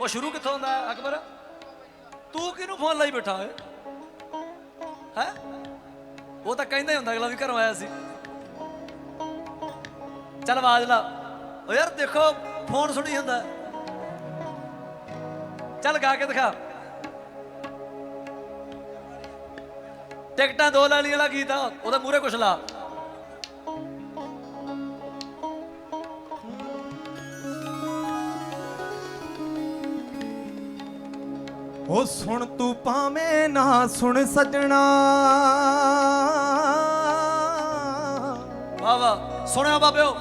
ਉਹ ਸ਼ੁਰੂ ਕਿੱਥੋਂ ਹੁੰਦਾ ਅਕਬਰ? ਤੂੰ ਕਿਹਨੂੰ ਫੋਨ ਲਾਈ ਬੈਠਾ ਓਏ? ਹੈ? ਉਹ ਤਾਂ ਕਹਿੰਦਾ ਹੀ ਹੁੰਦਾ ਅਗਲਾ ਵੀ ਘਰੋਂ ਆਇਆ ਸੀ। ਚੱਲ ਆਵਾਜ਼ ਲਾ। ਓ ਯਾਰ ਦੇਖੋ, ਫੋਨ ਸੁਣੀ ਹੁੰਦਾ ਚੱਲ ਗਾ ਕੇ ਦਿਖਾ। ਟਿਕਟਾਂ ਦੋ ਲੈ ਲਈ ਵਾਲਾ ਗੀਤ ਆ ਉਹਦੇ ਮੂਹਰੇ ਕੁਛ ਲਾ। ਉਹ ਸੁਣ ਤੂੰ ਭਾਵੇਂ ਨਾ ਸੁਣ ਸਜਣਾ। ਵਾਹ ਵਾਹ। ਸੁਣਿਆ ਬਾਬਿਓ?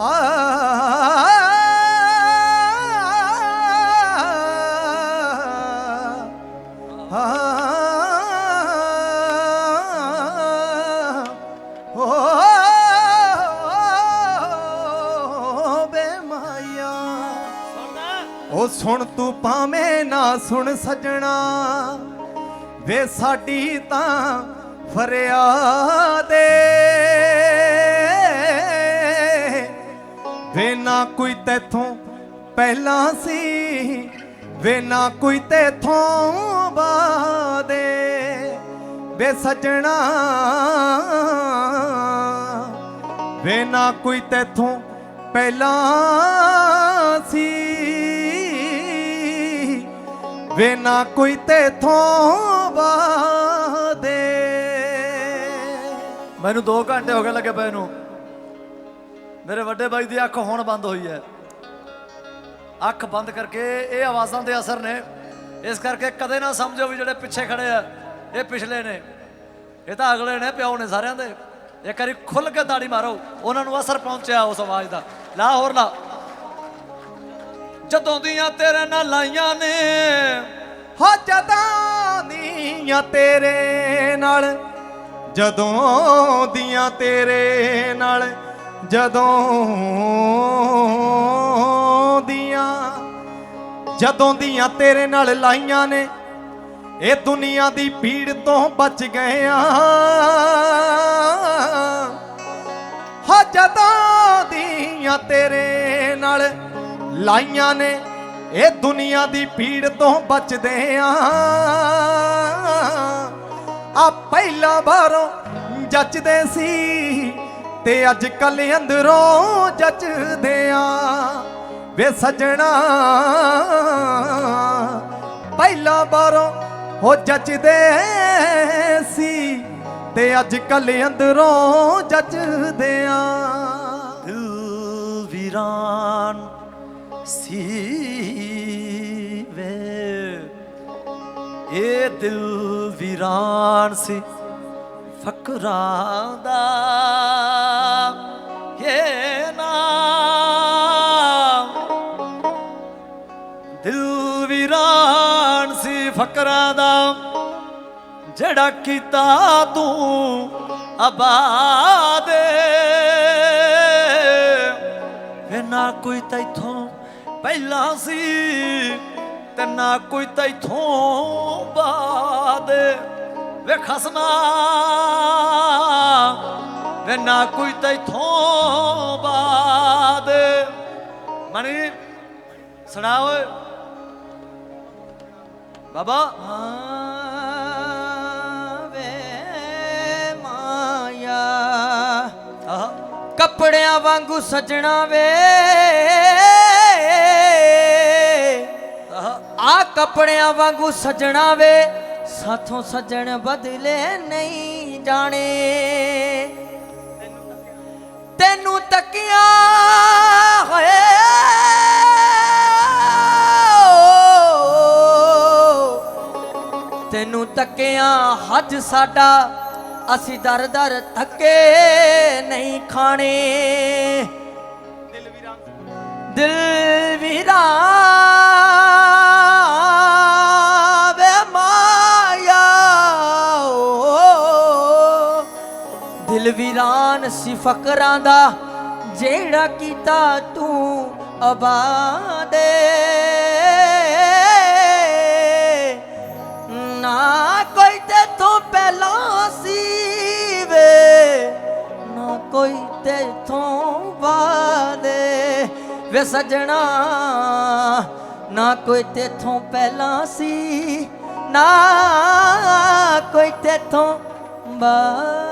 ਆ ਸੁਣ ਤੂੰ ਭਾਵੇਂ ਨਾ ਸੁਣ ਸਜਣਾ। ਵੇ ਸਾਡੀ ਤਾਂ ਫਰਿਆਦ ਏ। ਵੇ ਨਾ ਕੋਈ ਤੇਥੋਂ ਪਹਿਲਾਂ ਸੀ, ਵੇ ਨਾ ਕੋਈ ਤੇਥੋਂ ਬਾਦੇ ਵੇ ਸਜਣਾ, ਵੇ ਨਾ ਕੋਈ ਤੇਥੋਂ ਪਹਿਲਾਂ ਸੀ। ਵੇ ਨਾ ਕੋਈ ਤੇਥੋਂ ਬਾਦੇ ਮੈਨੂੰ 2 ਘੰਟੇ ਹੋ ਗਏ ਲੱਗੇ ਪਏ ਨੂੰ। ਮੇਰੇ ਵੱਡੇ ਬਾਈ ਦੀ ਅੱਖ ਹੁਣ ਬੰਦ ਹੋਈ ਹੈ। ਅੱਖ ਬੰਦ ਕਰਕੇ ਇਹ ਆਵਾਜ਼ਾਂ ਦੇ ਅਸਰ ਨੇ। ਇਸ ਕਰਕੇ ਕਦੇ ਨਾ ਸਮਝੋ ਵੀ ਜਿਹੜੇ ਪਿੱਛੇ ਖੜੇ ਆ, ਇਹ ਪਿਛਲੇ ਨੇ। ਇਹ ਤਾਂ ਅਗਲੇ ਨੇ, ਪਿਓ ਨੇ ਸਾਰਿਆਂ ਦੇ। ਇੱਕ ਵਾਰੀ ਖੁੱਲ ਕੇ ਤਾੜੀ ਮਾਰੋ। ਉਹਨਾਂ ਨੂੰ ਅਸਰ ਪਹੁੰਚਿਆ ਉਸ ਆਵਾਜ਼ ਦਾ। ਲਾ ਹੋਰ ਲਾ। ਜਦੋਂ ਦੀਆਂ ਤੇਰੇ ਨਾਲ ਲਾਈਆਂ ਨੇ, ਹੋ ਜਦਾਂ ਦੀਆਂ ਤੇਰੇ ਨਾਲ, ਜਦੋਂ ਦੀਆਂ ਤੇਰੇ ਨਾਲ, ਜਦੋਂ ਦੀਆਂ ਜਦੋਂ ਦੀਆਂ ਤੇਰੇ ਨਾਲ ਲਾਈਆਂ ਨੇ, ਇਹ ਦੁਨੀਆ ਦੀ ਭੀੜ ਤੋਂ ਬਚ ਗਏ ਆ। ਹੋ ਜਦੋਂ ਦੀਆਂ ਤੇਰੇ ਨਾਲ ਲਾਈਆਂ ਨੇ, ਇਹ ਦੁਨੀਆ ਦੀ ਭੀੜ ਤੋਂ ਬਚਦੇ ਆ। ਆ ਪਹਿਲਾਂ ਬਾਹਰੋਂ ਜੱਚਦੇ ਸੀ ਤੇ ਅੱਜ ਕੱਲ ਅੰਦਰੋਂ ਜੱਚਦੇ ਆ। ਵੇ ਸਜਣਾ, ਪਹਿਲਾ ਬਾਹਰੋਂ ਹੋ ਜੱਚਦੇ ਸੀ ਤੇ ਅੱਜ ਕੱਲ ਅੰਦਰੋਂ ਜੱਚਦੇ ਆ। ਦਿਲ ਵੀਰਾਨ ਸੀ ਵੇ ਇਹ ਦਿਲ ਵੀਰਾਨ ਸੀ ਫਕਰਾਂ ਦਾ। ਇਹ ਨਾਮ। ਦਿਲ ਵੀਰਾਨ ਸੀ ਫਕਰਾਂ ਦਾ। ਜਿਹੜਾ ਕੀਤਾ ਤੂੰ ਆਬਾਦ ਵੇ ਨਾ ਕੋਈ ਤੈਥੋਂ ਪਹਿਲਾਂ ਸੀ ਤੇ ਨਾ ਕੋਈ ਤੈਥੋਂ ਬਾਅਦ। ਵੇ ਖਸਮਾ ਵੇ ਨਾ ਕੋਈ ਤੈਥੋਂ ਬਾਅਦ। ਮਣੀ ਸੁਣਾ ਓਏ ਬਾਬਾ। ਵੇ ਮਾਇਆ। ਕੱਪੜਿਆਂ ਵਾਂਗੂ ਸਜਣਾ ਵੇ। ਕੱਪੜਿਆਂ ਵਾਂਗੂ ਸਜਣਾ ਵੇ, ਸਾਥੋਂ ਸਜਣ ਬਦਲੇ ਨਹੀਂ ਜਾਣੇ। ਤੈਨੂੰ ਤੱਕਿਆ ਹੋਏ। ਤੈਨੂੰ ਤੱਕਿਆ ਹੱਜ ਸਾਡਾ, ਅਸੀਂ ਦਰ ਦਰ ਥੱਕੇ ਨਹੀਂ ਖਾਣੇ। ਦਿਲ ਵੀਰਾ ਵੇ ਵੀਰਾਨ ਸੀ ਫਕਰਾਂ ਦਾ, ਜਿਹੜਾ ਕੀਤਾ ਤੂੰ ਆਬਾਦੇ ਨਾ ਕੋਈ ਤੇ ਤੋਂ ਪਹਿਲਾਂ ਸੀ ਵੇ, ਨਾ ਕੋਈ ਤੇ ਤੋਂ ਬਾਅਦ ਵੇ ਸਜਣਾ, ਨਾ ਕੋਈ ਤੇਥੋਂ ਪਹਿਲਾਂ ਸੀ, ਨਾ ਕੋਈ ਤੇਥੋਂ ਬਾਦੇ।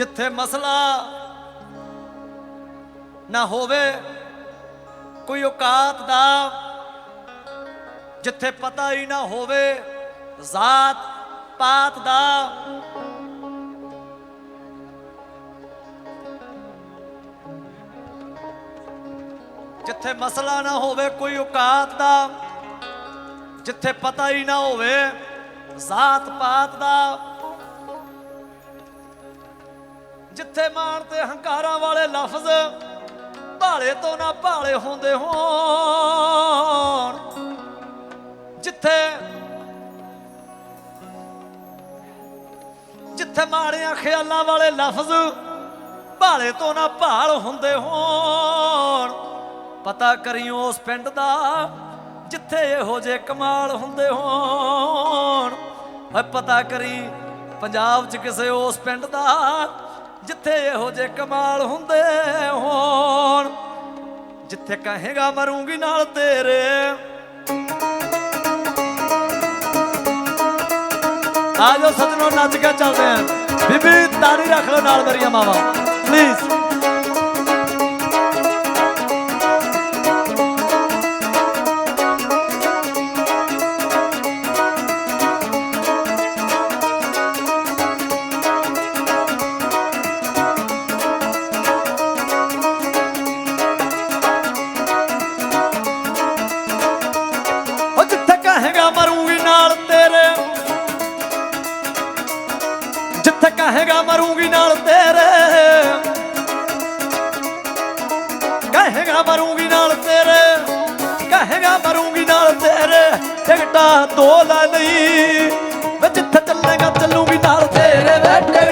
ਜਿੱਥੇ ਮਸਲਾ ਨਾ ਹੋਵੇ, ਕੋਈ ਔਕਾਤ ਦਾ, ਜਿੱਥੇ ਪਤਾ ਹੀ ਨਾ ਹੋਵੇ, ਜ਼ਾਤ ਪਾਤ ਦਾ। ਜਿੱਥੇ ਮਸਲਾ ਨਾ ਹੋਵੇ, ਕੋਈ ਔਕਾਤ ਦਾ, ਜਿੱਥੇ ਪਤਾ ਹੀ ਨਾ ਹੋਵੇ, ਜ਼ਾਤ ਪਾਤ ਦਾ। ਜਿੱਥੇ ਮਾਣ ਤੇ ਹੰਕਾਰਾਂ ਵਾਲੇ ਲਫ਼ਜ਼ ਭਾਲੇ ਤੋਂ ਨਾ ਭਾਲੇ ਹੁੰਦੇ ਹੋਣ। ਜਿੱਥੇ ਜਿੱਥੇ ਮਾੜਿਆਂ ਖਿਆਲਾਂ ਵਾਲੇ ਲਫ਼ਜ਼ ਭਾਲੇ ਤੋਂ ਨਾ ਭਾਲ ਹੁੰਦੇ ਹੋਣ। ਪਤਾ ਕਰੀਓ ਉਸ ਪਿੰਡ ਦਾ ਜਿੱਥੇ ਇਹੋ ਜੇ ਕਮਾਲ ਹੁੰਦੇ ਹੋਣ। ਓਏ ਪਤਾ ਕਰੀ ਪੰਜਾਬ 'ਚ ਕਿਸੇ ਉਸ ਪਿੰਡ ਦਾ ਜਿੱਥੇ ਇਹੋ ਜੇ ਕਮਾਲ ਹੁੰਦੇ ਹੋਣ, ਜਿੱਥੇ ਕਹੇਗਾ ਮਰੂੰਗੀ ਨਾਲ ਤੇਰੇ। ਆਜੋ ਸਜਣੋ, ਨੱਚ ਕੇ ਚੱਲਦੇ ਆਂ। ਬੀਬੀ ਤਾੜੀ ਰੱਖ ਲਓ ਨਾਲ ਮੇਰੀਆਂ ਮਾਵਾਂ। ਕਹੇਗਾ ਮਰੂੰਗੀ ਨਾਲ ਤੇਰੇ, ਕਹੇਗਾ ਮਰੂੰਗੀ ਨਾਲ ਤੇਰੇ ਟਿਕਟਾਂ ਦੋ ਲੈ ਵੇ ਜਿੱਥੇ ਚੱਲੇਗਾ ਚੱਲੂਗੀ ਨਾਲ ਤੇਰੇ ਬੈਠੇ